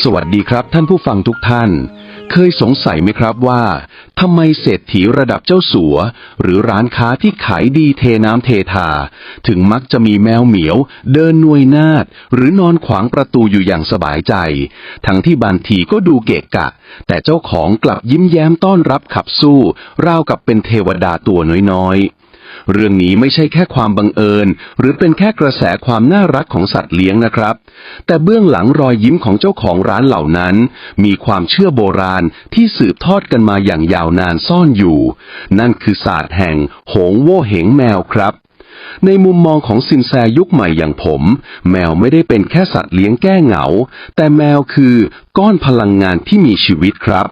สวัสดีครับท่านผู้ฟังทุกท่าน เคยสงสัยไหมครับว่าทำไมเศรษฐีระดับเจ้าสัว หรือร้านค้าที่ขายดีเทน้ำเททา ถึงมักจะมีแมวเหมียว เดินนวยนาดหรือนอนขวางประตูอยู่อย่างสบายใจ ทั้งที่บางทีก็ดูเกะกะ แต่เจ้าของกลับยิ้มแย้มต้อนรับขับสู้ ราวกับเป็นเทวดาตัวน้อยๆ เรื่องนี้ไม่ใช่แค่ความบังเอิญ หรือเป็นแค่กระแสความน่ารักของสัตว์เลี้ยงนะครับ แต่เบื้องหลังรอยยิ้มของเจ้าของร้านเหล่านั้น มีความเชื่อโบราณที่สืบทอดกันมาอย่างยาวนานซ่อนอยู่ นั่นคือศาสตร์แห่ง โหงโว่เหงแมวครับ ในมุมมองของสินแซยุคใหม่อย่างผม แมวไม่ได้เป็นแค่สัตว์เลี้ยงแก้เหงา แต่แมวคือก้อนพลังงานที่มีชีวิตครับ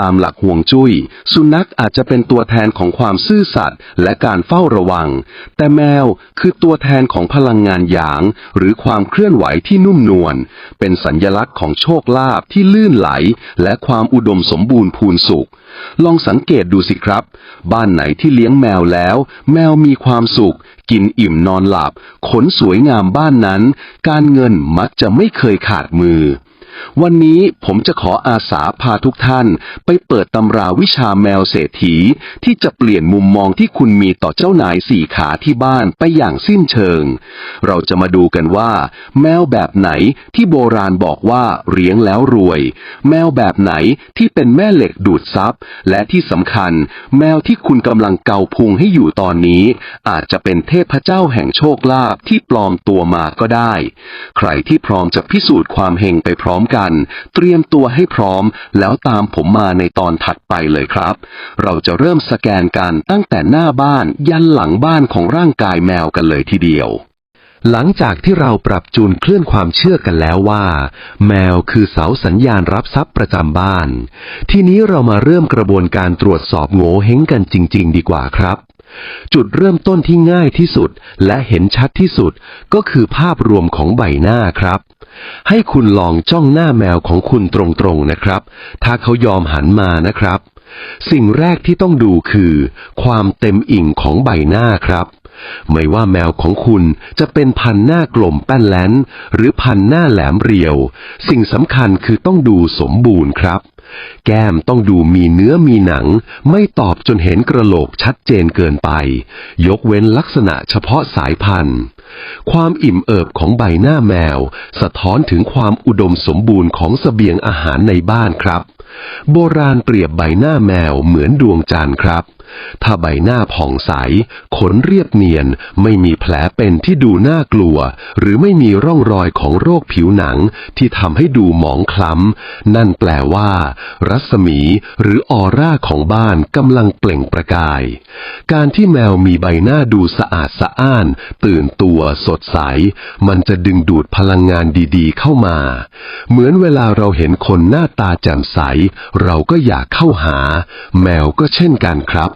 ตามหลักห่วงจุย้ย สุนัขอาจจะเป็นตัวแทนของความซื่อสัตย์และการเฝ้าระวัง แต่แมวคือตัวแทนของพลังงานหยาง หรือความเคลื่อนไหวที่นุ่มนวลเป็นสัญญลักษณ์ของโชคลาภที่ลื่นไหล และความอุดมสมบูรณ์พูนสุข ลองสังเกตดูสิครับ บ้านไหนที่เลี้ยงแมวแล้ว แมวมีความสุข กินอิ่มนอนหลับ ขนสวยงามบ้านนั้น การเงินมักจะไม่เคยขาดมือ วันนี้ผมจะขออาสาพาทุกท่านไปเปิดตำราวิชาแมวเศรษฐี ที่จะเปลี่ยนมุมมองที่คุณมีต่อเจ้านายสี่ขาที่บ้านไปอย่างสิ้นเชิง เราจะมาดูกันว่า แมวแบบไหนที่โบราณบอกว่าเลี้ยงแล้วรวย แมวแบบไหนที่เป็นแม่เหล็กดูดซับและที่สำคัญ แมวที่คุณกำลังเกาพุงให้อยู่ตอนนี้ อาจจะเป็นเทพเจ้าแห่งโชคลาภที่ปลอมตัวมาก็ได้ ใครที่พร้อมจะพิสูจน์ความเฮงไปพร้อมกัน เตรียมตัวให้พร้อม แล้วตามผมมาในตอนถัดไปเลยครับ เราจะเริ่มสแกนกันตั้งแต่หน้าบ้านยันหลังบ้านของร่างกายแมวกันเลยทีเดียวหลังจากที่เราปรับจูนเคลื่อนความเชื่อกันแล้วว่า แมวคือเสาสัญญาณรับทรัพย์ประจำบ้าน ทีนี้เรามาเริ่มกระบวนการตรวจสอบโง่เฮงกันจริง ๆ ดีกว่าครับ จุดเริ่มต้นที่ง่ายที่สุดและเห็นชัดที่สุดก็คือภาพรวมของใบหน้าครับ ให้คุณลองจ้องหน้าแมวของคุณตรงๆนะครับ ถ้าเขายอมหันมานะครับ สิ่งแรกที่ต้องดูคือ ความเต็มอิ่งของใบหน้าครับไม่ว่าแมวของคุณจะเป็นพันหน้ากลมแป้นแลนหรือพันหน้าแหลมเรียว สิ่งสำคัญคือต้องดูสมบูรณ์ครับ แก้มต้องดูมีเนื้อมีหนัง ไม่ตอบจนเห็นกระโหลกชัดเจนเกินไป ยกเว้นลักษณะเฉพาะสายพันธุ์ ความอิ่มเอิบของใบหน้าแมว สะท้อนถึงความอุดมสมบูรณ์ของเสบียงอาหารในบ้านครับ โบราณเปรียบใบหน้าแมวเหมือนดวงจันทร์ครับ ถ้าใบหน้าผ่องใส ขนเรียบเนียน ไม่มีแผลเป็นที่ดูน่ากลัว หรือไม่มีร่องรอยของโรคผิวหนังที่ทำให้ดูหมองคล้ำ นั่นแปลว่า รัศมีหรือออร่าของบ้านกำลังเปล่งประกาย การที่แมวมีใบหน้าดูสะอาดสะอ้าน ตื่นตัวสดใส มันจะดึงดูดพลังงานดีๆ เข้ามา เหมือนเวลาเราเห็นคนหน้าตาแจ่มใส เราก็อยากเข้าหา แมวก็เช่นกันครับ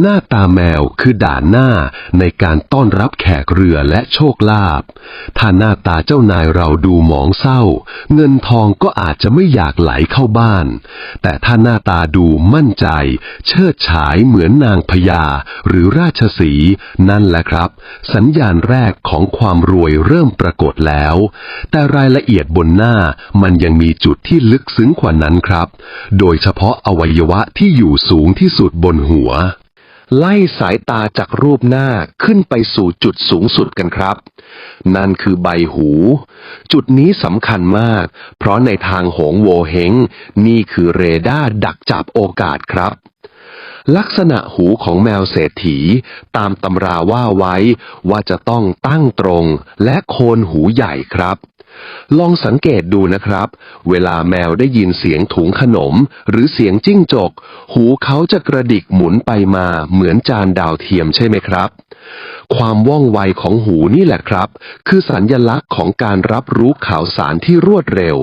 หน้าตาแมวคือด่านหน้าในการต้อนรับแขกเรือและโชคลาภ ถ้าหน้าตาเจ้านายเราดูหมองเศร้า เงินทองก็อาจจะไม่อยากไหลเข้าบ้าน แต่ถ้าหน้าตาดูมั่นใจ เชิดฉายเหมือนนางพญาหรือราชสี นั่นแหละครับ สัญญาณแรกของความรวยเริ่มปรากฏแล้ว แต่รายละเอียดบนหน้ามันยังมีจุดที่ลึกซึ้งกว่านั้นครับ โดยเฉพาะอวัยวะที่อยู่สูงที่สุดบนหัว ไล่สายตาจากรูปหน้าขึ้นไปสู่จุดสูงสุดกันครับ นั่นคือใบหู จุดนี้สำคัญมาก เพราะในทางโหงโวเฮงนี่คือเรดาร์ดักจับโอกาสครับ ลักษณะหูของแมวเศรษฐีตามตำราว่าไว้ว่าจะต้องตั้งตรงและโคนหูใหญ่ครับ ลองสังเกตดูนะครับ เวลาแมวได้ยินเสียงถุงขนม หรือเสียงจิ้งจก หูเขาจะกระดิกหมุนไปมาเหมือนจานดาวเทียมใช่ไหมครับ ความว่องไวของหูนี่แหละครับ คือสัญญลักษณ์ของการรับรู้ข่าวสารที่รวดเร็ว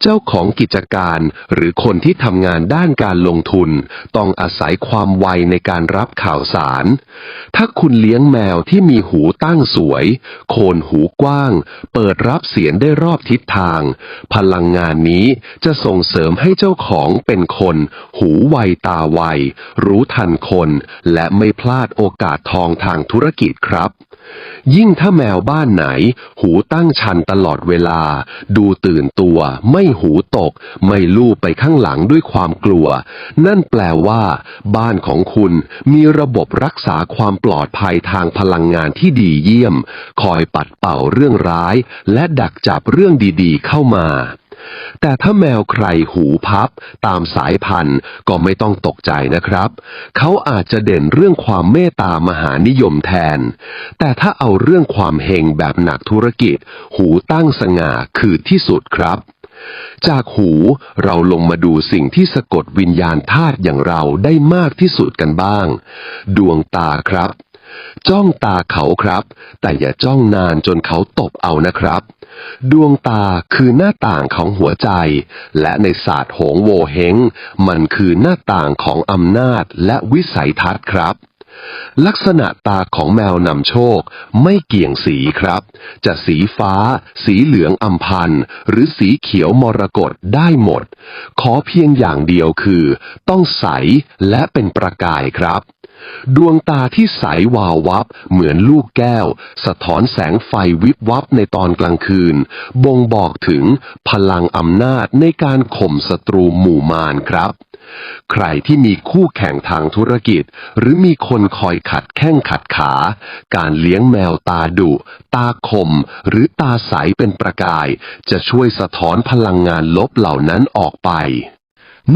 เจ้าของกิจการหรือคนที่ทำงานด้านการลงทุน ต้องอาศัยความไวในการรับข่าวสาร ถ้าคุณเลี้ยงแมวที่มีหูตั้งสวย โคนหูกว้าง เปิดรับเสียงได้รอบทิศทาง พลังงานนี้จะส่งเสริมให้เจ้าของเป็นคน หูไวตาไว รู้ทันคน และไม่พลาดโอกาสทองทางธุรกิจครับ ยิ่งถ้าแมวบ้านไหน หูตั้งชันตลอดเวลา ดูตื่นตัว ไม่หูตก ไม่ลูบไปข้างหลังด้วยความกลัว นั่นแปลว่า บ้านของคุณมีระบบรักษาความปลอดภัยทางพลังงานที่ดีเยี่ยม คอยปัดเป่าเรื่องร้าย และดักจับเรื่องดีๆ เข้ามา แต่ถ้าแมวใครหูพับตามสายพันธุ์ก็ไม่ต้องตกใจนะครับ เขาอาจจะเด่นเรื่องความเมตตามหานิยมแทน แต่ถ้าเอาเรื่องความเฮงแบบหนักธุรกิจ หูตั้งสง่าคือที่สุดครับจากหูเราลงมาดูสิ่งที่สะกดวิญญาณธาตุอย่างเราได้มากที่สุดกันบ้าง ดวงตาครับ จ้องตาเขาครับ แต่อย่าจ้องนานจนเขาตบเอานะครับ ดวงตาคือหน้าต่างของหัวใจ และในศาสตร์โหงโวเฮงมันคือหน้าต่างของอำนาจและวิสัยทัศน์ครับลักษณะตาของแมวนำโชคไม่เกี่ยงสีครับ จะสีฟ้า สีเหลืองอัมพันหรือสีเขียวมรกตได้หมด ขอเพียงอย่างเดียวคือ ต้องใสและเป็นประกายครับ ดวงตาที่ใสวาววับเหมือนลูกแก้ว สะท้อนแสงไฟวิบวับในตอนกลางคืน บ่งบอกถึงพลังอำนาจในการข่มศัตรูหมู่มารครับ ใครที่มีคู่แข่งทางธุรกิจ หรือมีคนคอยขัดแข้งขัดขา การเลี้ยงแมวตาดุ ตาคม หรือตาใสเป็นประกาย จะช่วยสะท้อนพลังงานลบเหล่านั้นออกไป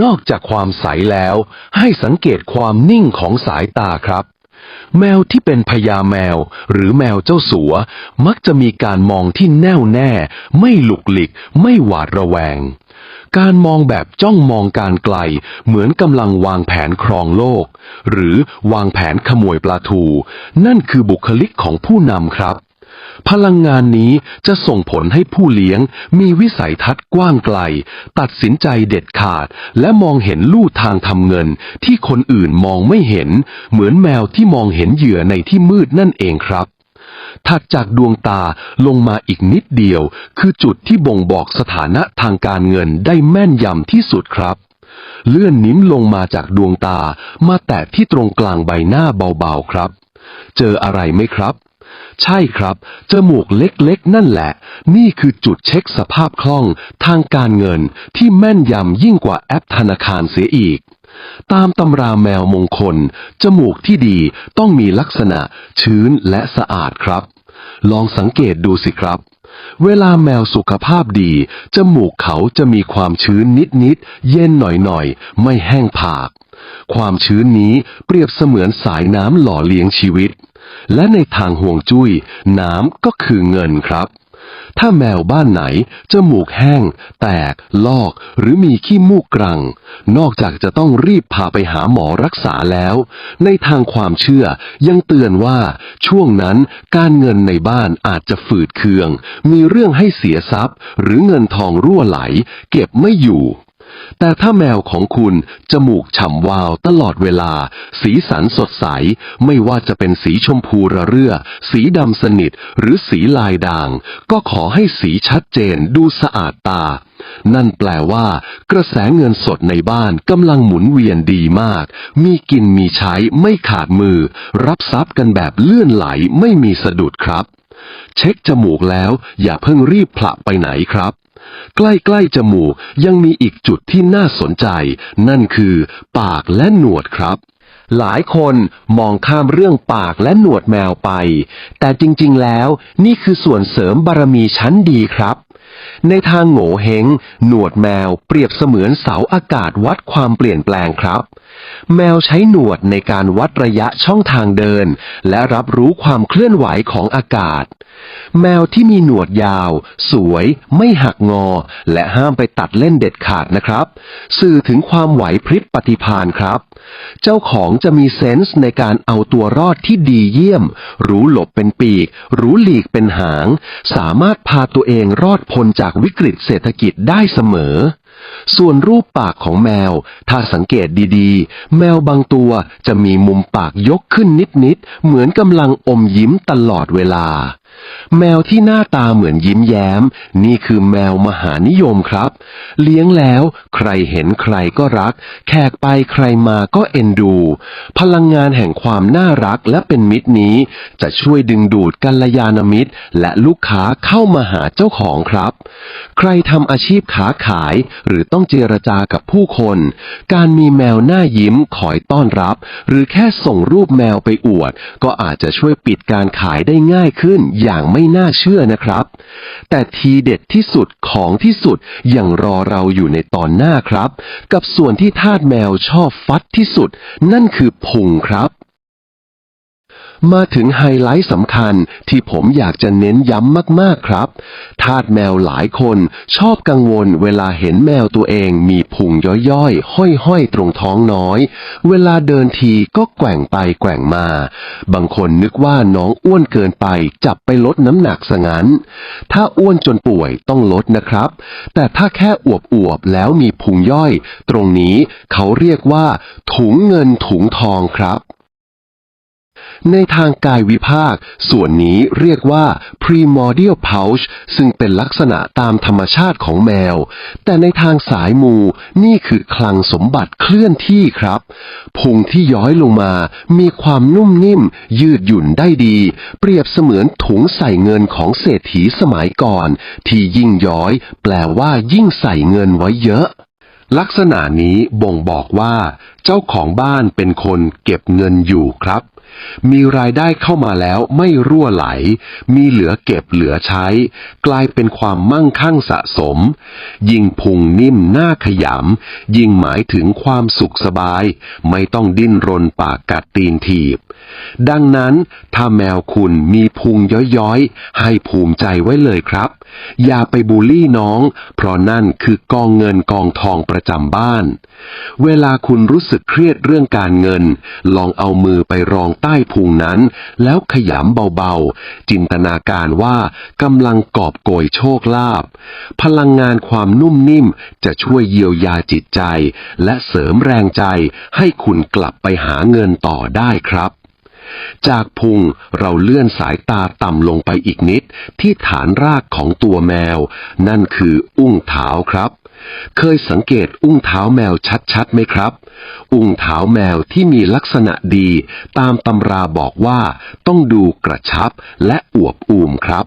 นอกจากความใสแล้ว ให้สังเกตความนิ่งของสายตาครับ แมวที่เป็นพญาแมว หรือแมวเจ้าสัว มักจะมีการมองที่แน่วแน่ ไม่หลุกหลิก ไม่หวาดระแวง การมองแบบจ้องมองการไกล เหมือนกำลังวางแผนครองโลก หรือวางแผนขโมยปลาทู นั่นคือบุคลิกของผู้นำครับ พลังงานนี้จะส่งผลให้ผู้เลี้ยงมีวิสัยทัศน์กว้างไกล ตัดสินใจเด็ดขาด และมองเห็นลู่ทางทำเงินที่คนอื่นมองไม่เห็น เหมือนแมวที่มองเห็นเหยื่อในที่มืดนั่นเองครับถัดจากดวงตาลงมาอีกนิดเดียว คือจุดที่บ่งบอกสถานะทางการเงินได้แม่นยำที่สุดครับ เลื่อนนิ้มลงมาจากดวงตามาแตะที่ตรงกลางใบหน้าเบาๆครับ เจออะไรไหมครับ ใช่ครับ จมูกเล็กๆ นั่นแหละ นี่คือจุดเช็คสภาพคล่อง ทางการเงินที่แม่นยำยิ่งกว่าแอปธนาคารเสียอีก ตามตำราแมวมงคล จมูกที่ดีต้องมีลักษณะชื้นและสะอาดครับ ลองสังเกตดูสิครับ เวลาแมวสุขภาพดี จมูกเขาจะมีความชื้นนิดๆ เย็นหน่อยๆ ไม่แห้งผาก ความชื้นนี้เปรียบเสมือนสายน้ำหล่อเลี้ยงชีวิต และในทางห่วงจุย้ยน้ำก็คือเงินครับ ถ้าแมวบ้านไหนจมูกแห้ง แตก ลอก หรือมีขี้มูกกรัง นอกจากจะต้องรีบพาไปหาหมอรักษาแล้ว ในทางความเชื่อยังเตือนว่าช่วงนั้นการเงินในบ้านอาจจะฝืดเคือง มีเรื่องให้เสียทรัพย์ หรือเงินทองรั่วไหล เก็บไม่อยู่ แต่ถ้าแมวของคุณจมูกฉ่ำวาวตลอดเวลา สีสันสดใส ไม่ว่าจะเป็นสีชมพูระเรื่อ สีดำสนิท หรือสีลายด่าง ก็ขอให้สีชัดเจนดูสะอาดตา นั่นแปลว่า กระแสเงินสดในบ้านกำลังหมุนเวียนดีมาก มีกินมีใช้ไม่ขาดมือ รับทรัพย์กันแบบเลื่อนไหลไม่มีสะดุดครับ เช็คจมูกแล้วอย่าเพิ่งรีบผละไปไหนครับ ใกล้ๆจมูกยังมีอีกจุดที่น่าสนใจ นั่นคือ ปากและหนวดครับ หลายคนมองข้ามเรื่องปากและหนวดแมวไป แต่จริงๆแล้วนี่คือส่วนเสริมบารมีชั้นดีครับ ในทางโง่เฮงหนวดแมวเปรียบเสมือนเสาอากาศวัดความเปลี่ยนแปลงครับ แมวใช้หนวดในการวัดระยะช่องทางเดิน และรับรู้ความเคลื่อนไหวของอากาศ แมวที่มีหนวดยาว สวย ไม่หักงอ และห้ามไปตัดเล่นเด็ดขาดนะครับ สื่อถึงความไหวพริบปฏิภาณครับ เจ้าของจะมีเซนส์ในการเอาตัวรอดที่ดีเยี่ยม รู้หลบเป็นปีก รู้หลีกเป็นหาง สามารถพาตัวเองรอดพ้นจากวิกฤตเศรษฐกิจได้เสมอ ส่วนรูปปากของแมว ถ้าสังเกตดีๆ แมวบางตัวจะมีมุมปากยกขึ้นนิดๆ เหมือนกำลังอมยิ้มตลอดเวลา แมวที่หน้าตาเหมือนยิ้มแย้ม นี่คือแมวมหานิยมครับ เลี้ยงแล้วใครเห็นใครก็รัก แขกไปใครมาก็เอ็นดู พลังงานแห่งความน่ารักและเป็นมิตรนี้ จะช่วยดึงดูดกัลยาณมิตร และลูกค้าเข้ามาหาเจ้าของครับ ใครทำอาชีพขาขายหรือต้องเจรจากับผู้คน การมีแมวหน้ายิ้มคอยต้อนรับ หรือแค่ส่งรูปแมวไปอวด ก็อาจจะช่วยปิดการขายได้ง่ายขึ้นอย่างไม่น่าเชื่อนะครับ แต่ทีเด็ดที่สุดของที่สุดยังรอเราอยู่ในตอนหน้าครับ กับส่วนที่ทาสแมวชอบฟัดที่สุด นั่นคือพุงครับ มาถึงไฮไลท์สำคัญที่ผมอยากจะเน้นย้ำมากๆครับ ทาสแมวหลายคนชอบกังวลเวลาเห็นแมวตัวเองมีพุงย่อยๆ ห้อยๆ ตรงท้องน้อย เวลาเดินทีก็แกว่งไปแกว่งมา บางคนนึกว่าน้องอ้วนเกินไปจับไปลดน้ำหนักซะงั้น ถ้าอ้วนจนป่วยต้องลดนะครับ แต่ถ้าแค่อวบๆ แล้วมีพุงย่อย ตรงนี้เขาเรียกว่าถุงเงินถุงทองครับ ในทางกายวิภาค ส่วนนี้เรียกว่า primordial pouch ซึ่งเป็นลักษณะตามธรรมชาติของแมว แต่ในทางสายมูนี่คือคลังสมบัติเคลื่อนที่ครับ พุงที่ย้อยลงมา มีความนุ่มนิ่ม ยืดหยุ่นได้ดี เปรียบเสมือนถุงใส่เงินของเศรษฐีสมัยก่อน ที่ยิ่งย้อย แปลว่ายิ่งใส่เงินไว้เยอะลักษณะนี้บ่งบอกว่า เจ้าของบ้านเป็นคนเก็บเงินอยู่ครับ มีรายได้เข้ามาแล้วไม่รั่วไหล มีเหลือเก็บเหลือใช้ กลายเป็นความมั่งคั่งสะสม ยิ่งพุงนิ่มหน้าขยำยิ่งหมายถึงความสุขสบาย ไม่ต้องดิ้นรนปากกัดตีนถีบ ดังนั้นถ้าแมวคุณมีพุงย้อยๆ ให้ภูมิใจไว้เลยครับ อย่าไปบูลลี่น้อง เพราะนั่นคือกองเงินกองทองประจำบ้าน เวลาคุณรู้สึกเครียดเรื่องการเงิน ลองเอามือไปรองใต้พุงนั้น แล้วขยำเบาๆ จินตนาการว่ากำลังกอบโกยโชคลาภพลังงานความนุ่มนิ่มจะช่วยเยียวยาจิตใจ และเสริมแรงใจให้คุณกลับไปหาเงินต่อได้ครับ จากพุงเราเลื่อนสายตาต่ำลงไปอีกนิด ที่ฐานรากของตัวแมว นั่นคืออุ้งเท้าครับ เคยสังเกตอุ้งเท้าแมวชัดๆไหมครับ อุ้งเท้าแมวที่มีลักษณะดี ตามตำราบอกว่าต้องดูกระชับและอวบอูมครับ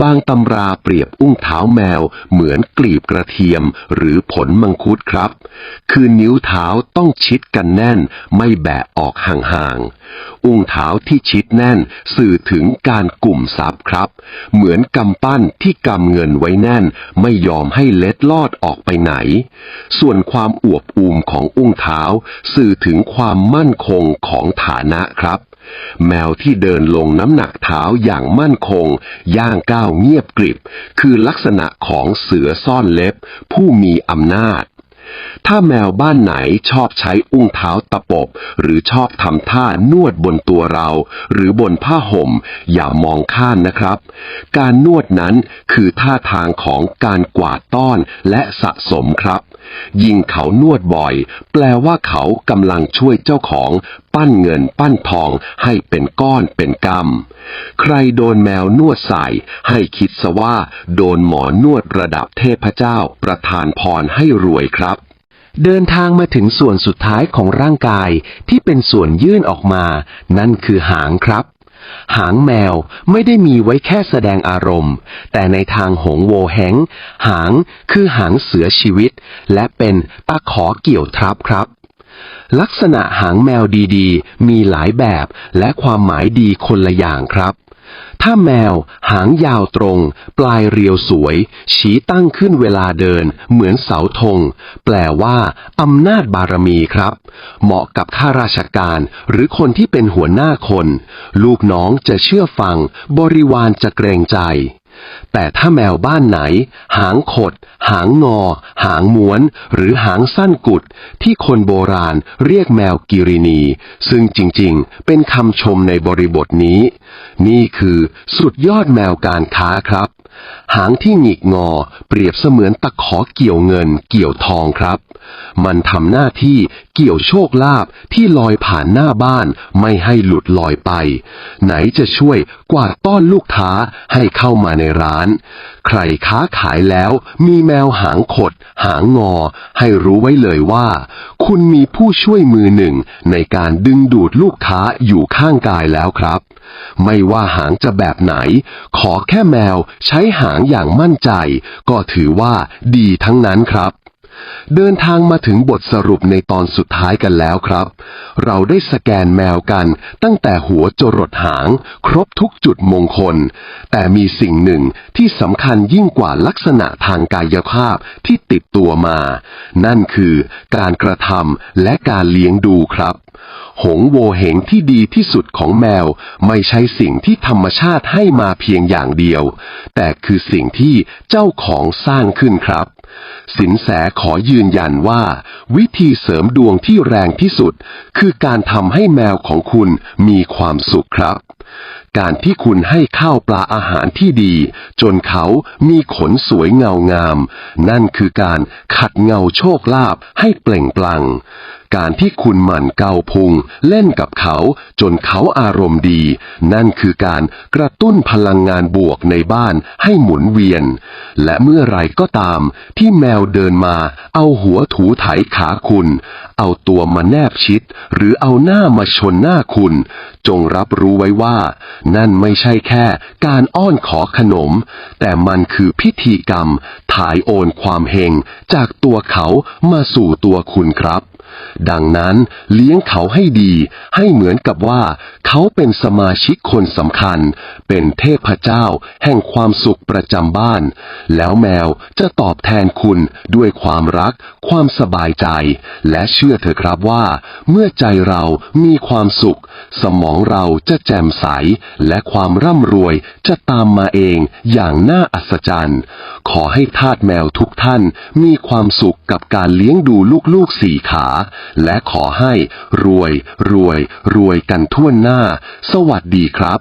บางตำราเปรียบอุ้งเท้าแมวเหมือนกลีบกระเทียมหรือผลมังคุดครับ คือนิ้วเท้าต้องชิดกันแน่น ไม่แบะออกห่างๆ อุ้งเท้าที่ชิดแน่นสื่อถึงการกลุ่มทรัพย์ครับ เหมือนกำปั้นที่กำเงินไว้แน่น ไม่ยอมให้เล็ดลอดออกไปไหน ส่วนความอวบอูมของอุ้งเท้า สื่อถึงความมั่นคงของฐานะครับ แมวที่เดินลงน้ำหนักเท้าอย่างมั่นคง ย่างก้าวเงียบกริบ คือลักษณะของเสือซ่อนเล็บ ผู้มีอำนาจ ถ้าแมวบ้านไหนชอบใช้อุ้งเท้าตะปบ หรือชอบทำท่านวดบนตัวเรา หรือบนผ้าห่ม อย่ามองข้ามนะครับ การนวดนั้นคือท่าทางของการกวาดต้อนและสะสมครับ ยิ่งเขานวดบ่อย แปลว่าเขากำลังช่วยเจ้าของ ปั้นเงินปั้นทองให้เป็นก้อนเป็นกำใครโดนแมวนวดใส่ให้คิดซะว่าโดนหมอนวดระดับเทพเจ้าประทานพรให้รวยครับเดินทางมาถึงส่วนสุดท้ายของร่างกายที่เป็นส่วนยื่นออกมา นั่นคือหางครับ หางแมวไม่ได้มีไว้แค่แสดงอารมณ์ แต่ในทางหงโวแหงหางคือหางเสือชีวิต และเป็นตะขอเกี่ยวทับครับ ลักษณะหางแมวดีๆ มีหลายแบบและความหมายดีคนละอย่างครับ ถ้าแมวหางยาวตรง ปลายเรียวสวย ชี้ตั้งขึ้นเวลาเดิน เหมือนเสาธง แปลว่าอำนาจบารมีครับ เหมาะกับข้าราชการหรือคนที่เป็นหัวหน้าคน ลูกน้องจะเชื่อฟัง บริวารจะเกรงใจ แต่ถ้าแมวบ้านไหน หางขด หางงอ หางม้วน หรือหางสั้นกุด ที่คนโบราณเรียกแมวกิรินี ซึ่งจริงๆ เป็นคำชมในบริบทนี้ นี่คือสุดยอดแมวการค้าครับ หางที่หงิกงอเปรียบเสมือนตะขอเกี่ยวเงินเกี่ยวทองครับ มันทำหน้าที่เกี่ยวโชคลาภที่ลอยผ่านหน้าบ้านไม่ให้หลุดลอยไป ไหนจะช่วยกวาดต้อนลูกค้าให้เข้ามาในร้าน ใครค้าขายแล้วมีแมวหางขด หางงอ ให้รู้ไว้เลยว่า คุณมีผู้ช่วยมือหนึ่งในการดึงดูดลูกค้าอยู่ข้างกายแล้วครับ ไม่ว่าหางจะแบบไหน ขอแค่แมวใช้หางอย่างมั่นใจ ก็ถือว่าดีทั้งนั้นครับ เดินทางมาถึงบทสรุปในตอนสุดท้ายกันแล้วครับ เราได้สแกนแมวกันตั้งแต่หัวจรดหาง ครบทุกจุดมงคล แต่มีสิ่งหนึ่งที่สำคัญยิ่งกว่าลักษณะทางกายภาพที่ติดตัวมา นั่นคือการกระทำและการเลี้ยงดูครับ หงโวเหงที่ดีที่สุดของแมวไม่ใช่สิ่งที่ธรรมชาติให้มาเพียงอย่างเดียว แต่คือสิ่งที่เจ้าของสร้างขึ้นครับ สินแสขอยืนยันว่า วิธีเสริมดวงที่แรงที่สุด คือการทำให้แมวของคุณมีความสุขครับ การที่คุณให้ข้าวปลาอาหารที่ดี จนเขามีขนสวยเงางาม นั่นคือการขัดเงาโชคลาภให้เปล่งปลั่ง การที่คุณหมั่นเกาพุง เล่นกับเขา จนเขาอารมณ์ดี นั่นคือการกระตุ้นพลังงานบวกในบ้านให้หมุนเวียน และเมื่อไรก็ตาม ที่แมวเดินมา เอาหัวถูไถขาคุณ เอาตัวมาแนบชิด หรือเอาหน้ามาชนหน้าคุณ จงรับรู้ไว้ว่า นั่นไม่ใช่แค่การอ้อนขอขนม แต่มันคือพิธีกรรม ถ่ายโอนความเฮงจากตัวเขามาสู่ตัวคุณครับ ดังนั้นเลี้ยงเขาให้ดี ให้เหมือนกับว่า เขาเป็นสมาชิกคนสำคัญ เป็นเทพเจ้าแห่งความสุขประจำบ้าน แล้วแมวจะตอบแทนคุณด้วยความรัก ความสบายใจ และเชื่อเถอะครับว่า เมื่อใจเรามีความสุข สมองเราจะแจ่มใส และความร่ำรวยจะตามมาเองอย่างน่าอัศจรรย์ ขอให้ทาสแมวทุกท่านมีความสุขกับการเลี้ยงดูลูกๆสี่ขาและขอให้รวยรวยรวยกันทั่วหน้า สวัสดีครับ